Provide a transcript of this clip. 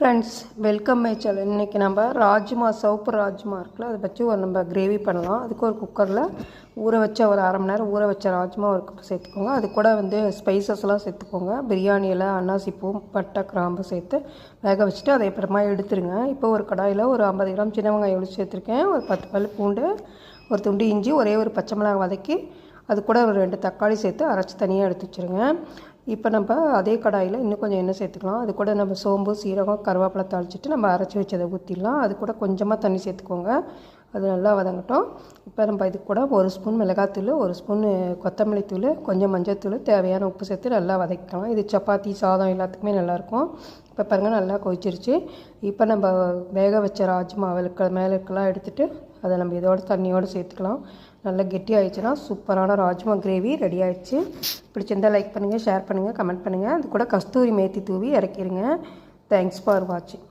Friends welcome my channel இன்றைக்கி நம்ம ராஜ்மா சவுப்பு ராஜ்மா இருக்குல்ல அதை வச்சு ஒரு நம்ம கிரேவி பண்ணலாம். அதுக்கு ஒரு குக்கரில் ஊற வச்ச ஒரு அரை மணி நேரம் ஊற வச்ச ராஜ்மா ஒரு கப் சேர்த்துக்கோங்க. அது கூட வந்து ஸ்பைசஸ்லாம் சேர்த்துக்கோங்க. பிரியாணியில் அன்னாசிப்பூ அன்னாசி பூ பட்டை கிராம்பு சேர்த்து வேக வச்சுட்டு அதை அப்புறமா எடுத்துருங்க. இப்போ ஒரு கடாயில் ஒரு ஐம்பது கிராம் சின்ன வெங்காயம் எவ்வளோ சேர்த்துருக்கேன் ஒரு பத்து பல் பூண்டு ஒரு துண்டு இஞ்சி ஒரே ஒரு பச்சை மிளகாய் வதக்கி அது கூட ஒரு ரெண்டு தக்காளி சேர்த்து அரைச்சி தனியாக எடுத்து வச்சுருங்க. இப்போ நம்ம அதே கடாயில் இன்னும் கொஞ்சம் எண்ணெய் சேர்த்துக்கலாம். அது கூட நம்ம சோம்பு சீரகம் கருவேப்பிலை தாளிச்சிட்டு நம்ம அரைச்சி வச்சதை ஊற்றிடலாம் அது கூட கொஞ்சமாக தண்ணி சேர்த்துக்கோங்க. அது நல்லா வதங்கட்டும். இப்போ நம்ம இது கூட ஒரு ஸ்பூன் மிளகாத்தூள் ஒரு ஸ்பூன் கொத்தமல்லி தூள் கொஞ்சம் மஞ்சள் தேவையான உப்பு சேர்த்து நல்லா வதக்கலாம் இது சப்பாத்தி சாதம் எல்லாத்துக்குமே நல்லாயிருக்கும். இப்போ பாருங்கள் நல்லா கொதிச்சிருச்சு. இப்போ நம்ம வேக வச்ச ராஜ்மா அவளுக்கு மேலே இருக்கலாம் எடுத்துகிட்டு அதை நம்ம இதோட தண்ணியோடு சேர்த்துக்கலாம். நல்லா கெட்டி ஆயிடுச்சுன்னா சூப்பரான ராஜ்மா கிரேவி ரெடி ஆயிடுச்சு. பிடிச்சிருந்தால் லைக் பண்ணுங்கள் ஷேர் பண்ணுங்கள் கமெண்ட் பண்ணுங்கள் அது கூட கஸ்தூரி மேத்தி தூவி இறக்கிடுங்க தேங்க்ஸ் ஃபார் வாட்சிங்